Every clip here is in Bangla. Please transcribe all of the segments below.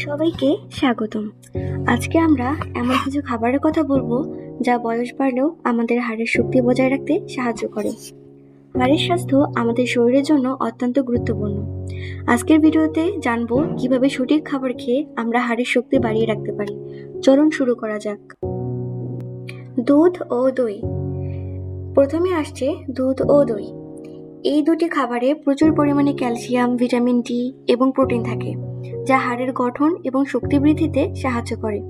সবাইকে স্বাগতম। আজকে আমরা এমন কিছু খাবারের কথা বলব যা বয়স বাড়লেও আমাদের হাড়ের শক্তি বজায় রাখতে সাহায্য করে। হাড়ের স্বাস্থ্য আমাদের শরীরের জন্য অত্যন্ত গুরুত্বপূর্ণ। আজকের ভিডিওতে জানব কীভাবে সঠিক খাবার খেয়ে আমরা হাড়ের শক্তি বাড়িয়ে রাখতে পারি। চলুন শুরু করা যাক। দুধ ও দই। প্রথমে আসছে দুধ ও দই। এই দুটি খাবারে প্রচুর পরিমাণে ক্যালসিয়াম, ভিটামিন ডি এবং প্রোটিন থাকে। যা হাড়ের গঠন এবং শক্তি বৃদ্ধিতে সাহায্য করে।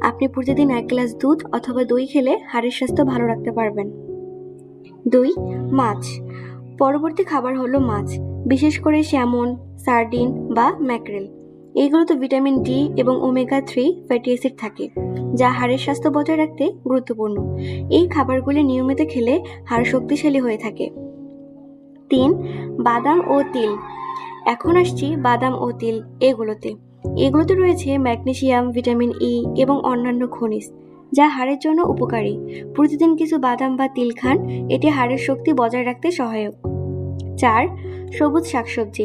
আপনি প্রতিদিন এক গ্লাস দুধ অথবা দই খেলে হাড়ের স্বাস্থ্য ভালো রাখতে পারবেন। দুই, মাছ। পরবর্তী খাবার হলো মাছ, বিশেষ করে স্যামন, সার্ডিন বা ম্যাকরেল। এইগুলোতে ভিটামিন ডি এবং ওমেগা থ্রি ফ্যাটি অ্যাসিড থাকে, যা হাড়ের স্বাস্থ্য বজায় রাখতে গুরুত্বপূর্ণ। এই খাবারগুলি নিয়মিত খেলে হাড় শক্তিশালী হয়ে থাকে। তিন, বাদাম ও তিল। এখন আসছি বাদাম ও তিল এগুলোতে। এগুলোতে রয়েছে ম্যাগনেশিয়াম ভিটামিন ই এবং অন্যান্য খনিজ, যা হাড়ের জন্য উপকারী। প্রতিদিন কিছু বাদাম বা তিল খান এটি হাড়ের শক্তি বজায় রাখতে সহায়ক। চার, সবুজ শাকসবজি।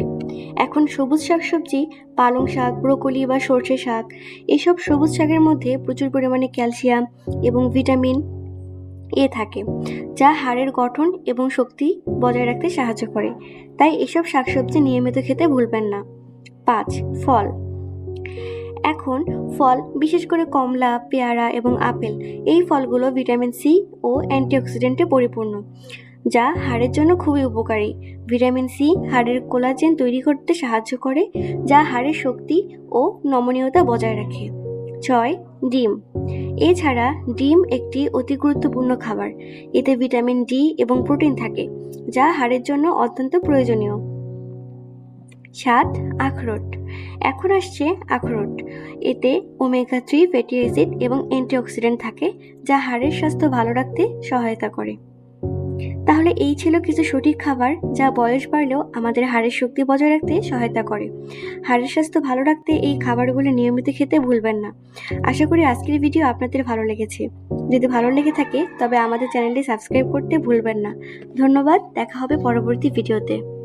এখন সবুজ শাকসবজি, পালং শাক, ব্রোকলি বা সর্ষে শাক, এসব সবুজ শাকের মধ্যে প্রচুর পরিমাণে ক্যালসিয়াম এবং ভিটামিন এ থাকে, যা হাড়ের গঠন এবং শক্তি বজায় রাখতে সাহায্য করে। তাই এসব শাকসবজি নিয়মিত খেতে ভুলবেন না। পাঁচ, ফল। এখন ফল, বিশেষ করে কমলা, পেয়ারা এবং আপেল, এই ফলগুলো ভিটামিন সি ও অ্যান্টিঅক্সিডেন্টে পরিপূর্ণ, যা হাড়ের জন্য খুবই উপকারী। ভিটামিন সি হাড়ের কোলাজেন তৈরি করতে সাহায্য করে, যা হাড়ের শক্তি ও নমনীয়তা বজায় রাখে। ছয় ডিম। এছাড়া ডিম একটি অতি গুরুত্বপূর্ণ খাবার। এতে ভিটামিন ডি এবং প্রোটিন থাকে, যা হাড়ের জন্য অত্যন্ত প্রয়োজনীয়। সাত, আখরোট। এখন আসছে আখরোট। এতে ওমেগা থ্রি ফ্যাটি অ্যাসিড এবং অ্যান্টিঅক্সিডেন্ট থাকে, যা হাড়ের স্বাস্থ্য ভালো রাখতে সহায়তা করে। তাহলে এই ছিল কিছু সঠিক খাবার যা বয়স বাড়লেও আমাদের হাড়ের শক্তি বজায় রাখতে সহায়তা করে। হাড়ের স্বাস্থ্য ভালো রাখতে এই খাবারগুলো নিয়মিত খেতে ভুলবেন না। আশা করি আজকের ভিডিও আপনাদের ভালো লেগেছে। যদি ভালো লেগে থাকে, তবে আমাদের চ্যানেলটি সাবস্ক্রাইব করতে ভুলবেন না। ধন্যবাদ, দেখা হবে পরবর্তী ভিডিওতে।